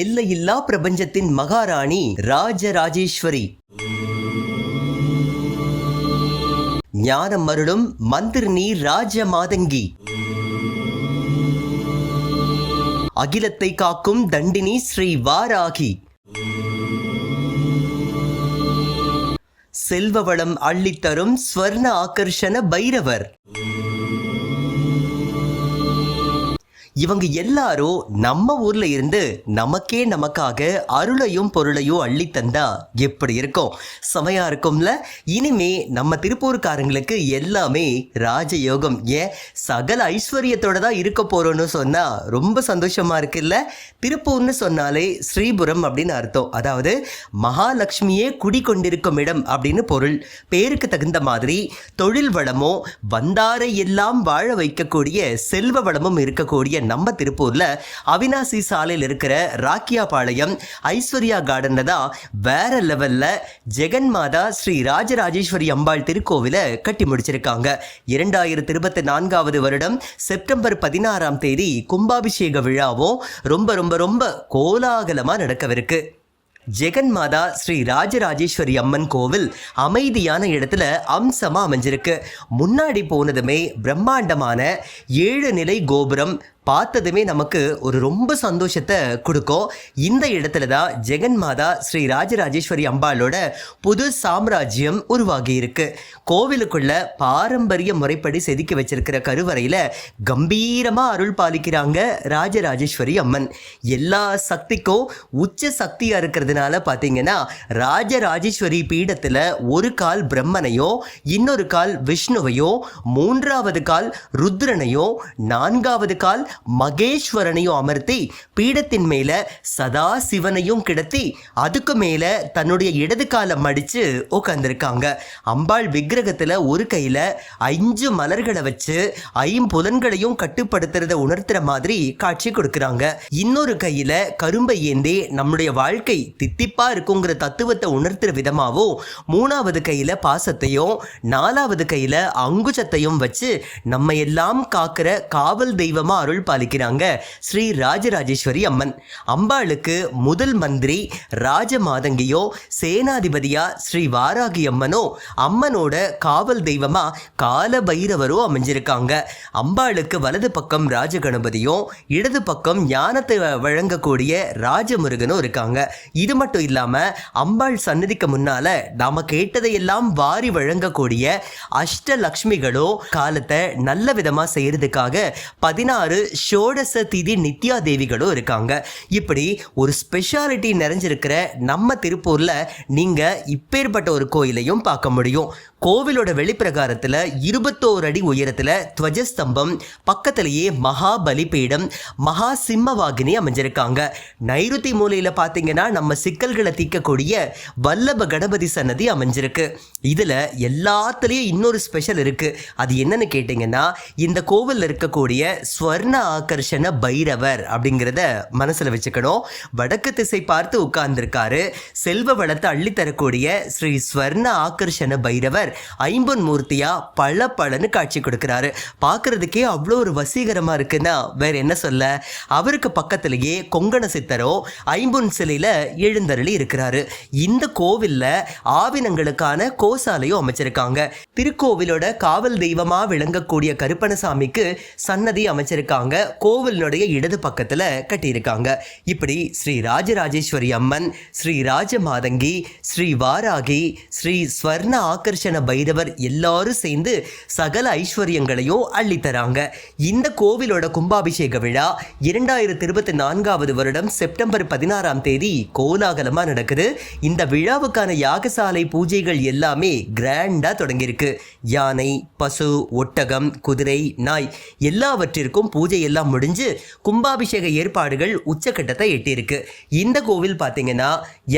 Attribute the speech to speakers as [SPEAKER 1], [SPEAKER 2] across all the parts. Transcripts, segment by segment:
[SPEAKER 1] எல்லையில்லா பிரபஞ்சத்தின் மகாராணி ராஜராஜேஸ்வரி. ஞானம் மருளும் மந்திரினி ராஜ மாதங்கி அகிலத்தை காக்கும் தண்டினி ஸ்ரீ வாராகி. செல்வவளம் அள்ளித்தரும் ஸ்வர்ண ஆகர்ஷண பைரவர். இவங்க எல்லாரும் நம்ம ஊர்ல இருந்து நமக்கே நமக்காக அருளையும் பொருளையும் அள்ளி தந்தா எப்படி இருக்கும்? செமையா இருக்கும்ல. இனிமே நம்ம திருப்பூர்காரங்களுக்கு எல்லாமே ராஜயோகம். ஏன்? சகல ஐஸ்வர்யத்தோட தான் இருக்க போறோம்னு சொன்னா ரொம்ப சந்தோஷமா இருக்குல்ல. திருப்பூர்னு சொன்னாலே ஸ்ரீபுரம் அப்படின்னு அர்த்தம். அதாவது மகாலட்சுமியே குடிகொண்டிருக்கும் இடம் அப்படின்னு பொருள். பேருக்கு தகுந்த மாதிரி தொழில் வளமோ வந்தாரை எல்லாம் வாழ வைக்கக்கூடிய செல்வ வளமும் இருக்கக்கூடிய நம்ம திருப்பூர்ல அவினாசி சாலையில் இருக்கிற ராக்கியாபாளையம் ஐஸ்வர்யா கார்டன்ல தான் வேற லெவல்ல ஜெகன் மாதா ஸ்ரீ ராஜராஜேஸ்வரி அம்பாள் திருக்கோவிலை கட்டி முடிச்சிருக்காங்க. இரண்டாயிரத்தி இருபத்தி நான்காவது வருடம் செப்டம்பர் பதினாறாம் தேதி கும்பாபிஷேக விழாவும் ரொம்ப ரொம்ப ரொம்ப கோலாகலமா நடக்கவிருக்கு. ஜெகன் மாதா ஸ்ரீ ராஜராஜேஸ்வரி அம்மன் கோவில் அமைதியான இடத்துல அம்சமாக அமைஞ்சிருக்கு. முன்னாடி போனதுமே பிரம்மாண்டமான ஏழு நிலை கோபுரம் பார்த்ததுமே நமக்கு ஒரு ரொம்ப சந்தோஷத்தை கொடுக்கும். இந்த இடத்துல தான் ஜெகன் மாதா ஸ்ரீ ராஜராஜேஸ்வரி அம்பாளோட புது சாம்ராஜ்யம் உருவாகி இருக்கு. கோவிலுக்குள்ள பாரம்பரிய முறைப்படி செதுக்கி வச்சிருக்கிற கருவறையில் கம்பீரமாக அருள் பாலிக்கிறாங்க ராஜராஜேஸ்வரி அம்மன். எல்லா சக்திக்கும் உச்ச சக்தியாக இருக்கிறதுனால பார்த்தீங்கன்னா ராஜராஜேஸ்வரி பீடத்தில் ஒரு கால் பிரம்மனையோ இன்னொரு கால் விஷ்ணுவையோ மூன்றாவது கால் ருத்ரனையோ நான்காவது கால் மகேஸ்வரனையும் அமர்த்தி பீடத்தின் மேல சதா சிவனையும் கிடத்தி அதுக்கு மேல தன்னுடைய இடது காலம் மடிச்சு உட்காந்துருக்காங்க அம்பாள் விக்கிரகத்துல ஒரு கையில அஞ்சு மலர்களை வச்சு ஐம்புலன்களையும் கட்டுப்படுத்துறத உணர்த்துற மாதிரி காட்சி கொடுக்குறாங்க. இன்னொரு கையில கரும்பை ஏந்தி நம்முடைய வாழ்க்கை தித்திப்பா இருக்குங்கிற தத்துவத்தை உணர்த்துற விதமாகவும் மூணாவது கையில பாசத்தையும் நாலாவது கையில அங்குசத்தையும் வச்சு நம்ம எல்லாம் காக்கிற காவல் தெய்வமா அருள் பாலிக்கிறாங்க ஸ்ரீ ராஜராஜேஸ்வரி அம்மன். அம்பாளுக்கு முதல் மந்திரி ராஜ மாதங்கியோ சேனாதிபதியா ஸ்ரீ வாராகி அம்மனோ அம்மனோட காவல் தெய்வமா கால பைரவரோ அமைஞ்சிருக்காங்க. அம்பாளுக்கு வலது பக்கம் ராஜகணபதியும் இடது பக்கம் ஞானத்தை வழங்கக்கூடிய ராஜமுருகனும் இருக்காங்க. இது மட்டும் இல்லாம அம்பாள் சன்னதிக்கு முன்னால நாம கேட்டதையெல்லாம் வாரி வழங்கக்கூடிய அஷ்டலக்ஷ்மிகளோ காலத்தை நல்ல விதமா செய்யறதுக்காக பதினாறு ஷோடச திதி நித்யா தேவிகளும் இருக்காங்க. இப்படி ஒரு ஸ்பெஷாலிட்டி நிறைஞ்சிருக்கிற நம்ம திருப்பூரில் நீங்கள் இப்பேற்பட்ட ஒரு கோயிலையும் பார்க்க முடியும். கோவிலோட வெளிப்பிரகாரத்தில் இருபத்தோரு அடி உயரத்தில் துவஜஸ்தம்பம் பக்கத்திலேயே மகாபலி பீடம் மகா சிம்மவாகினி அமைஞ்சிருக்காங்க. நைருத்தி மூலையில் பார்த்தீங்கன்னா நம்ம சிக்கல்களை தீர்க்கக்கூடிய வல்லப கணபதி சன்னதி அமைஞ்சிருக்கு. இதில் எல்லாத்துலேயும் இன்னொரு ஸ்பெஷல் இருக்குது அது என்னன்னு கேட்டிங்கன்னா இந்த கோவிலில் இருக்கக்கூடிய ஸ்வர்ண ஆகர்ஷண பைரவர் அப்படிங்கிறத மனசுல வச்சுக்கணும். வடக்கு திசை பார்த்து உட்கார்ந்துருக்காரு. செல்வ வளத்தை அள்ளித்தரக்கூடிய ஸ்ரீ ஸ்வர்ண ஆகர்ஷண பைரவர் ஐம்பொன் மூர்த்தியா பல பலன்னு காட்சி கொடுக்கிறாரு. பார்க்குறதுக்கே அவ்வளோ ஒரு வசீகரமா இருக்குன்னா வேற என்ன சொல்ல? அவருக்கு பக்கத்திலேயே கொங்கண சித்தரோ ஐம்பொன் சிலையில எழுந்தருளி இருக்கிறாரு. இந்த கோவில்ல ஆவினங்களுக்கான கோசாலையும் அமைச்சிருக்காங்க. திருக்கோவிலோட காவல் தெய்வமாக விளங்கக்கூடிய கருப்பணசாமிக்கு சன்னதி அமைச்சிருக்காங்க. கோவிலினுடைய இடது பக்கத்தில் கட்டியிருக்காங்க. இப்படி ஸ்ரீ ராஜராஜேஸ்வரி அம்மன் ஸ்ரீ ராஜ மாதங்கி ஸ்ரீ வாராகி ஸ்ரீ ஸ்வர்ண ஆகர்ஷண பைரவர் எல்லாரும் சேர்ந்து சகல ஐஸ்வர்யங்களையும் அள்ளித்தராங்க. இந்த கோவிலோட கும்பாபிஷேக விழா இரண்டாயிரத்தி இருபத்தி நான்காவது வருடம் செப்டம்பர் பதினாறாம் தேதி கோலாகலமாக நடக்குது. இந்த விழாவுக்கான யாகசாலை பூஜைகள் எல்லாமே கிராண்டாக தொடங்கியிருக்கு. யானை பசு ஒட்டகம் குதிரை நாய் எல்லாவற்றிற்கும் பூஜை எல்லாம் முடிஞ்சு கும்பாபிஷேக ஏற்பாடுகள் உச்சக்கட்டத்தை எட்டியிருக்கு. இந்த கோவில் பார்த்தீங்கன்னா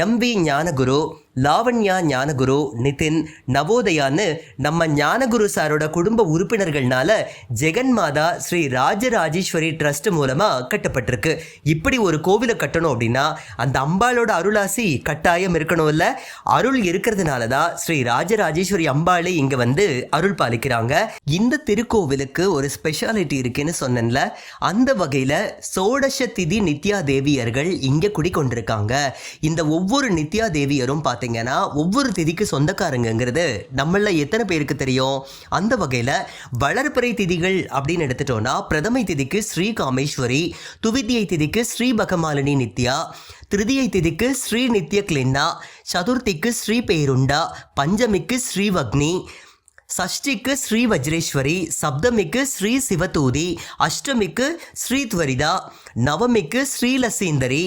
[SPEAKER 1] எம் வி ஞானகுரு லாவண்யா ஞானகுரு நிதின் நவோதயான்னு நம்ம ஞானகுரு சாரோட குடும்ப உறுப்பினர்கள்னால ஜெகன்மாதா ஸ்ரீ ராஜராஜேஸ்வரி ட்ரஸ்ட் மூலமாக கட்டப்பட்டிருக்கு. இப்படி ஒரு கோவிலை கட்டணும் அப்படின்னா அந்த அம்பாளோட அருளாசி கட்டாயம் இருக்கணும் இல்லை? அருள் இருக்கிறதுனால தான் ஸ்ரீ ராஜராஜேஸ்வரி அம்பாளே இங்கே வந்து அருள் பாலிக்கிறாங்க. இந்த திருக்கோவிலுக்கு ஒரு ஸ்பெஷாலிட்டி இருக்குன்னு சொன்னேன்ல. அந்த வகையில் சோடச திதி நித்யா தேவியர்கள் இங்கே குடிக்கொண்டிருக்காங்க. இந்த ஒவ்வொரு நித்யா தேவியரும் பார்த்தீங்கன்னா ஒவ்வொரு திதிக்கு சொந்தக்காரங்கங்கிறது நம்மள எத்தனை பேருக்கு தெரியும்? அந்த வகையில் வளர்ப்பறை திதிகள் அப்படின்னு எடுத்துட்டோம்னா பிரதமை திதிக்கு ஸ்ரீ காமேஸ்வரி துவித்தியை திதிக்கு ஸ்ரீ பகமாலினி நித்யா திருதியை திதிக்கு ஸ்ரீ நித்ய கிளின்னா சதுர்த்திக்கு ஸ்ரீ பேருண்டா பஞ்சமிக்கு ஸ்ரீவக்னி சஷ்டிக்கு ஸ்ரீ வஜ்ரேஸ்வரி சப்தமிக்கு ஸ்ரீ சிவதூதி அஷ்டமிக்கு ஸ்ரீ துவரிதா நவமிக்கு ஸ்ரீ லசீந்தரி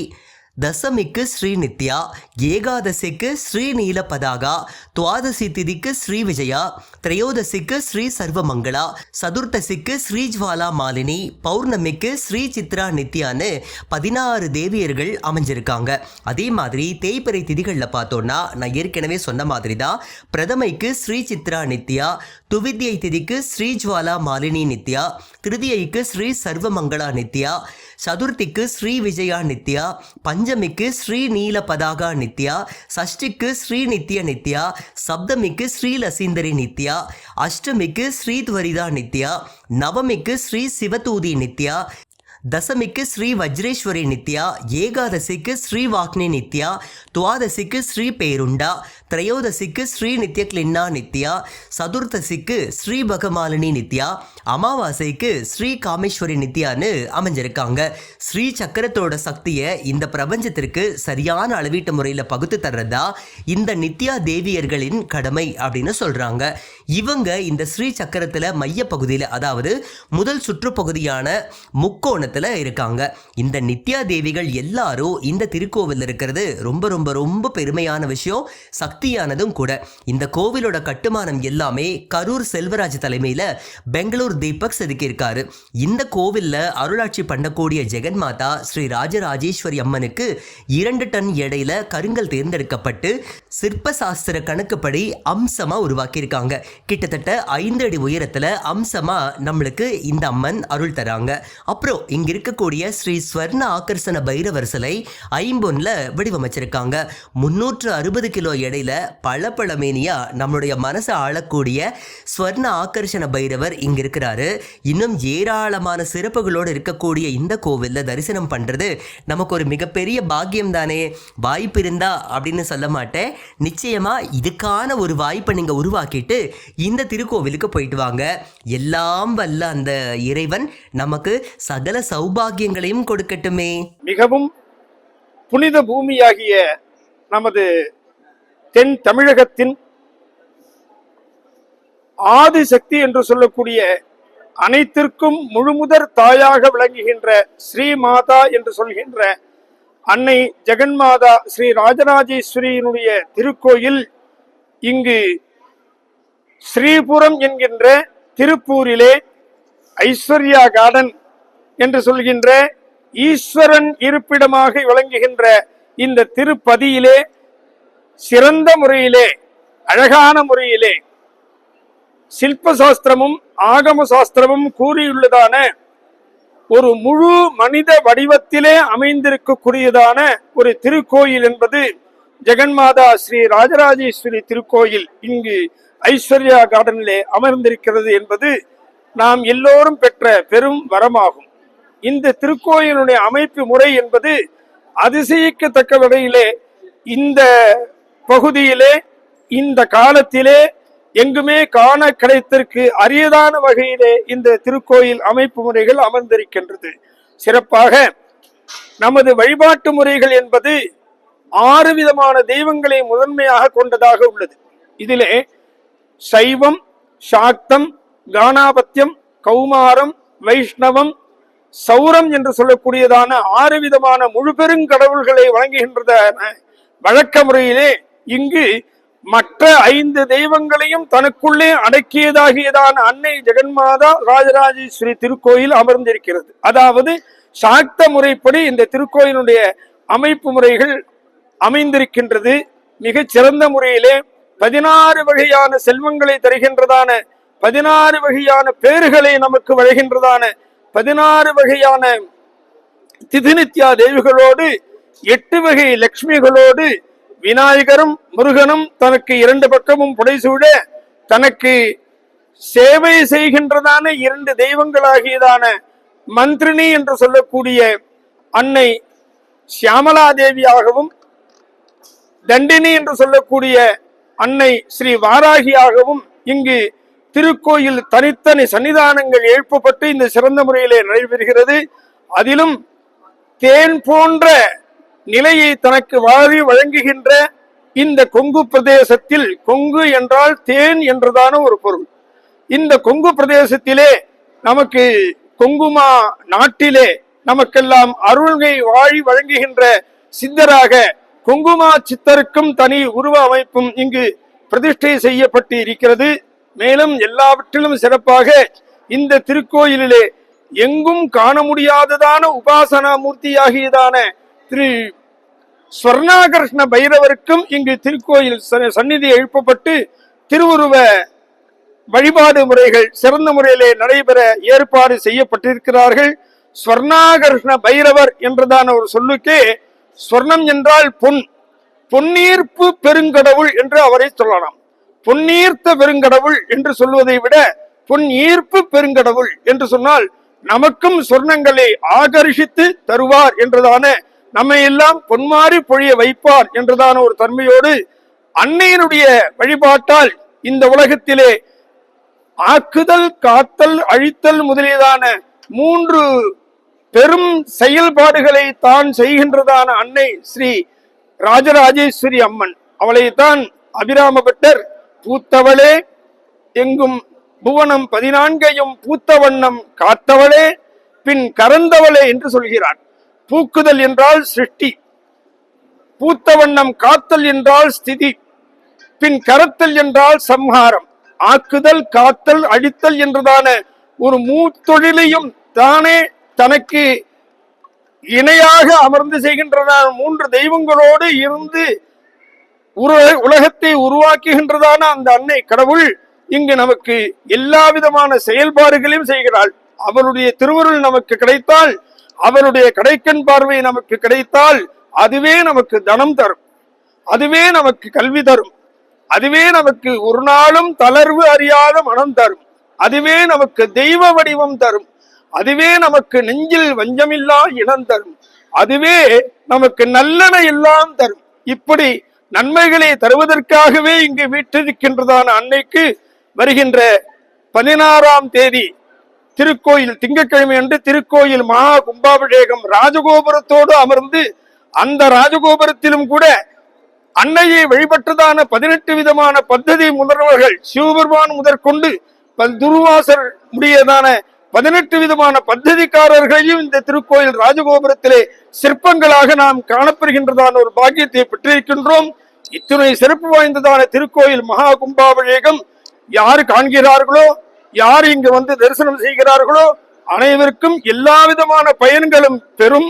[SPEAKER 1] தசமிக்கு ஸ்ரீ நித்யா ஏகாதசிக்கு ஸ்ரீ நீலபதாகா துவாதசி திதிக்கு ஸ்ரீ விஜயா திரையோதசிக்கு ஸ்ரீ சர்வமங்களா சதுர்த்தசிக்கு ஸ்ரீஜ்வாலா மாலினி பௌர்ணமிக்கு ஸ்ரீ சித்ரா நித்யான்னு பதினாறு தேவியர்கள் அமைஞ்சிருக்காங்க. அதே மாதிரி தேய்பிறை திதிகளில் பார்த்தோன்னா நான் ஏற்கனவே சொன்ன மாதிரி தான் பிரதமைக்கு ஸ்ரீ சித்ரா நித்யா துவித்தியை திதிக்கு ஸ்ரீஜ்வாலா மாலினி நித்யா திருதியைக்கு ஸ்ரீ சர்வமங்களா நித்யா சதுர்த்திக்கு ஸ்ரீ விஜயா நித்யா பஞ்சமிக்கு ஸ்ரீ நீல பதாகா நித்யா சஷ்டிக்கு ஸ்ரீ நித்ய நித்யா சப்தமிக்கு ஸ்ரீ லசீந்தரி நித்யா அஷ்டமிக்கு ஸ்ரீ துவரிதா நித்யா நவமிக்கு ஸ்ரீ சிவதூதி நித்யா தசமிக்கு ஸ்ரீ வஜ்ரேஸ்வரி நித்யா ஏகாதசிக்கு ஸ்ரீ வாக்னி நித்யா துவாதசிக்கு ஸ்ரீ பேருண்டா திரையோதசிக்கு ஸ்ரீ நித்ய கிளின்னா நித்யா சதுர்த்தசிக்கு ஸ்ரீ பகமாலினி நித்யா அமாவாசைக்கு ஸ்ரீ காமேஸ்வரி நித்யான்னு அமைஞ்சிருக்காங்க. ஸ்ரீ சக்கரத்தோட சக்தியை இந்த பிரபஞ்சத்திற்கு சரியான அளவீட்டு முறையில் பகுத்து தர்றதா இந்த நித்யா தேவியர்களின் கடமை அப்படின்னு சொல்கிறாங்க இவங்க இந்த ஸ்ரீ சக்கரத்தில் மைய பகுதியில் அதாவது முதல் சுற்றுப்பகுதியான முக்கோணத்தில் இருக்காங்க. இந்த நித்யா தேவிகள் எல்லாரும் இந்த திருக்கோவில் இருக்கிறது ரொம்ப ரொம்ப ரொம்ப பெருமையான விஷயம். சக்தி சக்தியானதும் கூட. இந்த கோவிலோட கட்டுமானம் எல்லாமே கரூர் செல்வராஜ் தலைமையில் பெங்களூர் தீபக் செதுக்கியிருக்காரு. இந்த கோவிலில் அருளாட்சி பண்ணக்கூடிய ஜெகன் மாதா ஸ்ரீ ராஜராஜேஸ்வரி அம்மனுக்கு இரண்டு டன் எடையில கருங்கல் தேர்ந்தெடுக்கப்பட்டு சிற்ப சாஸ்திர கணக்குப்படி அம்சமாக உருவாக்கியிருக்காங்க. கிட்டத்தட்ட ஐந்து அடி உயரத்தில் அம்சமா நம்மளுக்கு இந்த அம்மன் அருள் தராங்க. அப்புறம் இங்கே இருக்கக்கூடிய ஸ்ரீ ஸ்வர்ண ஆக்கர்ஷண பைரவர் சிலை ஐம்பொன்ல வடிவமைச்சிருக்காங்க. முன்னூற்று அறுபது கிலோ எடையில பளபளமேனியா நம்மளுடைய மனசை ஆளக்கூடிய ஸ்வர்ண ஆகர்ஷண பைரவர் இங்க இருக்கிறாரு இன்னும் ஏராளமான சிறப்புகளோடு இருக்கக்கூடிய இந்த கோவில்ல தரிசனம் பண்றது நமக்கு ஒரு மிகப்பெரிய பாக்கியம் தானே வாய்ப்பு இருந்தா அப்படின்னு சொல்ல மாட்டேன். நிச்சயமா இதுக்கான ஒரு வாய்ப்பை நீங்க உருவாக்கிட்டு இந்த திருக்கோவிலுக்கு போயிட்டு வாங்க. எல்லாம் வல்ல அந்த இறைவன் நமக்கு சகல சௌபாகியங்களையும் கொடுக்கட்டுமே.
[SPEAKER 2] மிகவும் புனித பூமியாகிய நமது தென் தமிழகத்தின் ஆதிசக்தி என்று சொல்லக்கூடிய அனைத்திற்கும் முழுமுதற் தாயாக விளங்குகின்ற ஸ்ரீ மாதா என்று சொல்கின்ற அன்னை ஜெகன்மாதா ஸ்ரீ ராஜராஜேஸ்வரியினுடைய திருக்கோயில் இங்கு ஸ்ரீபுரம் என்கின்ற திருப்பூரிலே ஐஸ்வர்யா கார்டன் என்று சொல்கின்ற ஈஸ்வரன் இருப்பிடமாக விளங்குகின்ற இந்த திருப்பதியிலே சிறந்த முறையிலே அழகான முறையிலே சில்ப சாஸ்திரமும் ஆகம சாஸ்திரமும் கூறியுள்ளதான ஒரு முழு மனித வடிவத்திலே அமைந்திருக்கக்கூடியதான ஒரு திருக்கோயில் என்பது ஜெகன்மாதா ஸ்ரீ ராஜராஜேஸ்வரி திருக்கோயில். இங்கு ஐஸ்வர்யா கார்டனிலே அமர்ந்திருக்கிறது என்பது நாம் எல்லோரும் பெற்ற பெரும் வரமாகும். இந்த திருக்கோயிலுடைய அமைப்பு முறை என்பது அதிசயிக்கத்தக்க வகையிலே இந்த பகுதியிலே இந்த காலத்திலே எங்குமே காண கிடைத்திற்கு அரியதான வகையிலே இந்த திருக்கோயில் அமைப்பு முறைகள் அமர்ந்திருக்கின்றது. சிறப்பாக நமது வழிபாட்டு முறைகள் என்பது ஆறு விதமான தெய்வங்களை முதன்மையாக கொண்டதாக உள்ளது. இதிலே சைவம் சாக்தம் கானாபத்தியம் கௌமாரம் வைஷ்ணவம் சௌரம் என்று சொல்லக்கூடியதான ஆறு விதமான முழு பெருங்கடவுள்களை வழங்குகின்றதான வழக்க முறையிலே இங்கு மற்ற ஐந்து தெய்வங்களையும் தனக்குள்ளே அடக்கியதாகியதான அன்னை ஜெகன்மாதா ராஜராஜேஸ்வரி திருக்கோயில் அமர்ந்திருக்கிறது. அதாவது சாக்த முறைப்படி இந்த திருக்கோயிலுடைய அமைப்பு முறைகள் அமைந்திருக்கின்றது. மிக சிறந்த முறையிலே பதினாறு வகையான செல்வங்களை தருகின்றதான பதினாறு வகையான பேறுகளை நமக்கு வழங்குகின்றதான பதினாறு வகையான திதிநித்யா தேவிகளோடு எட்டு வகை லக்ஷ்மிகளோடு விநாயகரும் முருகனும் தனக்கு இரண்டு பக்கமும் புடைசூழ தனக்கு சேவை செய்கின்றதான இரண்டு தெய்வங்களாகியதான மந்திரினி என்று சொல்லக்கூடிய அன்னை சியாமலா தேவியாகவும் தண்டினி என்று சொல்லக்கூடிய அன்னை ஸ்ரீ வாராகியாகவும் இங்கு திருக்கோயில் தனித்தனி சன்னிதானங்கள் எழுப்பப்பட்டு இந்த சிறந்த முறையிலே நடைபெறுகிறது. அதிலும் தேன் போன்ற நிலையை தனக்கு வாரி வழங்குகின்ற இந்த கொங்கு பிரதேசத்தில் கொங்கு என்றால் தேன் என்றதான ஒரு பொருள். இந்த கொங்கு பிரதேசத்திலே நமக்கு கொங்குமா நாட்டிலே நமக்கெல்லாம் அருள்கை வாழி வழங்குகின்ற சித்தராக கொங்குமா சித்தருக்கும் தனி உருவ அமைப்பும் இங்கு பிரதிஷ்டை செய்யப்பட்டு இருக்கிறது. மேலும் எல்லாவற்றிலும் சிறப்பாக இந்த திருக்கோயிலிலே எங்கும் காண முடியாததான உபாசனா மூர்த்தியாகியதான திரு ஸ்வர்ணாகர்ஷ்ண பைரவருக்கும் இங்கு திருக்கோயில் சந்நிதி எழுப்பப்பட்டு திருவுருவ வழிபாடு முறைகள் சிறந்த முறையிலே நடைபெற ஏற்பாடு செய்யப்பட்டிருக்கிறார்கள். ஸ்வர்ணாகர்ஷ்ண பைரவர் என்றதான ஒரு சொல்லுக்கே ஸ்வர்ணம் என்றால் பொன். பொன்னீர்ப்பு பெருங்கடவுள் என்று அவரை சொல்லலாம். பொன்னீர்த்த பெருங்கடவுள் என்று சொல்வதை விட பொன் ஈர்ப்பு பெருங்கடவுள் என்று சொன்னால் நமக்கும் சொர்ணங்களை ஆகர்ஷித்து தருவார் என்றதான நம்மை எல்லாம் பொன்மாறி பொழிய வைப்பார் என்றதான ஒரு தன்மையோடு அன்னையினுடைய வழிபாட்டால் இந்த உலகத்திலே ஆக்குதல் காத்தல் அழித்தல் முதலியதான மூன்று பெரும் செயல்பாடுகளை தான் செய்கின்றதான அன்னை ஸ்ரீ ராஜராஜேஸ்வரி அம்மன். அவளைத்தான் அபிராம பட்டர் பூத்தவளே எங்கும் புவனம் பதினான்கையும் பூத்த வண்ணம் காத்தவளே பின் கறந்தவளே என்று சொல்கிறார் பூக்குதல் என்றால் சிருஷ்டி பூத்த வண்ணம் காத்தல் என்றால் ஸ்திதி பின் கரத்தல் என்றால் சம்ஹாரம். ஆக்குதல் காத்தல் அழித்தல் என்றதான ஒரு மூத்தொழிலையும் தானே தனக்கு இணையாக அமர்ந்து செய்கின்றதான மூன்று தெய்வங்களோடு இருந்து உரு- உலகத்தை உருவாக்குகின்றதான அந்த அன்னை கடவுள் இங்கு நமக்கு எல்லா விதமான செயல்பாடுகளையும் செய்கிறாள். அவருடைய திருவருள் நமக்கு கிடைத்தால் அவருடைய கடைக்கண் பார்வை நமக்கு கிடைத்தால் அதுவே நமக்கு தனம் தரும். அதுவே நமக்கு கல்வி தரும். அதுவே நமக்கு ஒரு நாளும் தளர்வு அறியாத மனம் தரும். அதுவே நமக்கு தெய்வ வடிவம் தரும். அதுவே நமக்கு நெஞ்சில் வஞ்சமில்லா இனம் தரும். அதுவே நமக்கு நல்லன எல்லாம் தரும். இப்படி நன்மைகளை தருவதற்காகவே இங்கு வீற்றிருக்கின்றதான அன்னைக்கு வருகின்ற பதினாறாம் தேதி திருக்கோயில் திங்கட்கிழமை அன்று திருக்கோயில் மகா கும்பாபிஷேகம் ராஜகோபுரத்தோடு அமர்ந்து அந்த ராஜகோபுரத்திலும் கூட அன்னையை வழிபட்டதான பதினெட்டு விதமான பத்ததி முதல்வர்கள் சிவபெருமான் முதற்கொண்டு துருவாசர் முடியதான பதினெட்டு விதமான பத்ததிக்காரர்களையும் இந்த திருக்கோயில் ராஜகோபுரத்திலே சிற்பங்களாக நாம் காணப்பெறுகின்றதான ஒரு பாக்கியத்தை பெற்றிருக்கின்றோம். இத்துணை சிறப்பு வாய்ந்ததான திருக்கோயில் மகா கும்பாபிஷேகம் யார் காண்கிறார்களோ யார் இங்கு வந்து தரிசனம் செய்கிறார்களோ அனைவருக்கும் எல்லா விதமான பயன்களும் பெறும்.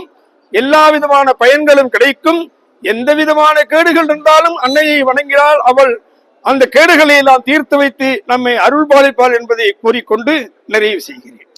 [SPEAKER 2] எல்லா விதமான பயன்களும் கிடைக்கும். எந்த விதமான கேடுகள் இருந்தாலும் அன்னையை வணங்கினால் அவள் அந்த கேடுகளை எல்லாம் தீர்த்து வைத்து நம்மை அருள்பாலிப்பாள் என்பதை கூறிக்கொண்டு நிறைவு செய்கிறேன்.